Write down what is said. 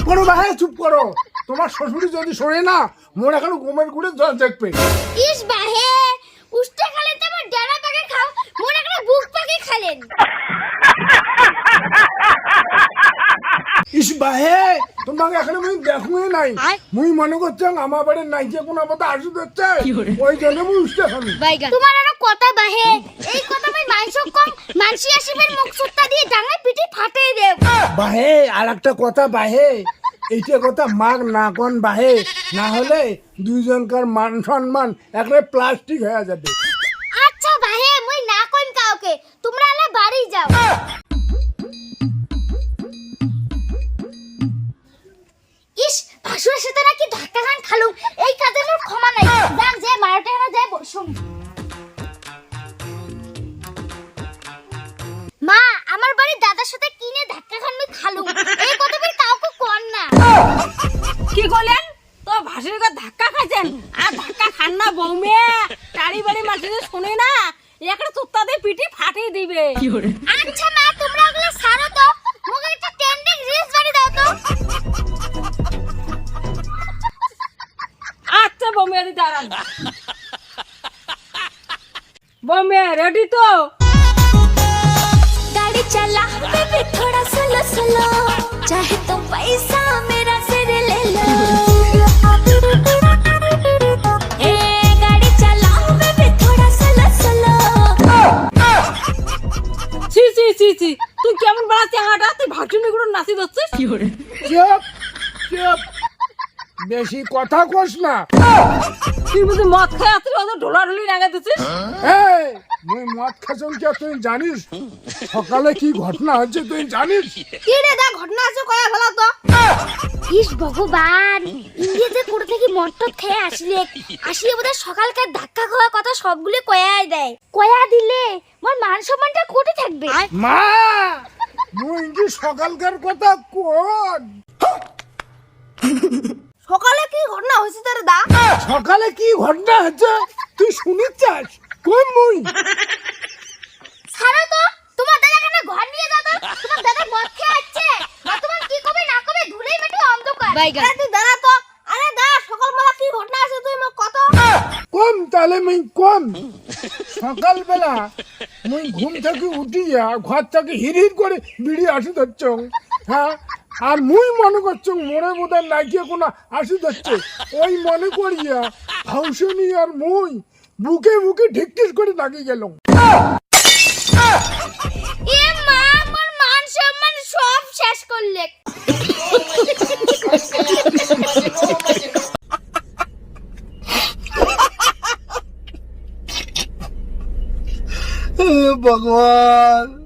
বাহে চুপ করো। তোমার শ্বশুরি যদি শোনে না মোর এখন ঘুমের ঘুরে জল দেখবে। ইস বাহে উস্তে খালে তো আমার ডানা পাকে খাও মনে করে বুক পাকে খালেন। ইস বাহে তোমাকে এখন মুই দেখুই নাই। মুই মনে করছি আমার বাড়ির নাইকে কোনো মতো আসু দিচ্ছে ওই জন্য মুই উঠতে খাবি। তোমার আরও কথা বাহে এই কথা বাহে আর একটা কথা বাহে, এইটা কথা মাগ না কোন বাহে, না হলে দুইজনকার মান সম্মান একটা প্লাস্টিক হয়ে যাবে। আচ্ছা বাহে, মুই না কইম কাউকে, তোমরা আলে বাড়ি যাও। ইস, ভাসুরের সাথে নাকি ধাক্কা খান খালু তো ভাসির ঘর ধাক্কা খাইছেন আর ধাক্কা খান না বৌমে টাড়ি বাড়ি মাসিতে শুনে না একটা চুত্তা দিয়ে পিঠি ফাটিয়ে দিবে আচ্ছা মা তোমরা ওগুলো সারো তো মুখে একটা ট্রেন্ডিং রিলস বানিয়ে দাও তো আচ্ছা বৌমে আদি দাঁড়ান বৌমে রেডি তো गाड़ी चला बेबी थोड़ा स्लो स्लो चाहे तो पैसा ছি ছি তুই কেমন বেড়াচ্ছি হাঁটা তুই ভাটুনি গুলো নাচি যাচ্ছিস চুপ চুপ। বেশি কথা কস না। তুই বুঝি মদ খাই আসছিস ওদের ঢোলা ঢুলি রাগা দিচ্ছিস এই মুই মদ খাসন কি তুই জানিস? সকালে কি ঘটনা হচ্ছে তুই জানিস? কি রে দা ঘটনা আছে কয়া ভালো তো। ইস ভগবান ইংরেজে কোথা থেকে মটর খেয়ে আসলে। আসলে বোধহয় সকালকার ধাক্কা খাওয়া কথা সবগুলো কয়াই দেয়। কয়া দিলে মোর মান সম্মানটা কোটে থাকবে। মা মুই কি সকালকার কথা কোন? সকালে কি ঘটনা হয়েছে তোর দা? সকালে কি ঘটনা হচ্ছে তুই শুনিস চাস কোন মুই ছাড়ো তো তোমার দাদা কেন ঘর নিয়ে যাও তো তোমার দাদা মদ খেয়ে আসছে বর্তমান কি কবে না কবে ধুলেই মেটে অন্ধকার আরে তুই দাঁড়া তো। আরে দা সকালবেলা কি ঘটনা আছে তুই মোক কত? কম তাহলে মুই কম। সকালবেলা মুই ঘুম থেকে উঠিয়া ঘর থেকে হির হির করে বিড়ি আসি ধরছ হ্যাঁ? আর মুই মনে করছ মোড়ে বোধহয় নাইকে কোনো আসি ধরছে। ওই মনে করিয়া হাউসনি আর মুই বুকে বুকে ঢিকটিস করে লাগিয়ে গেলাম। ভগবান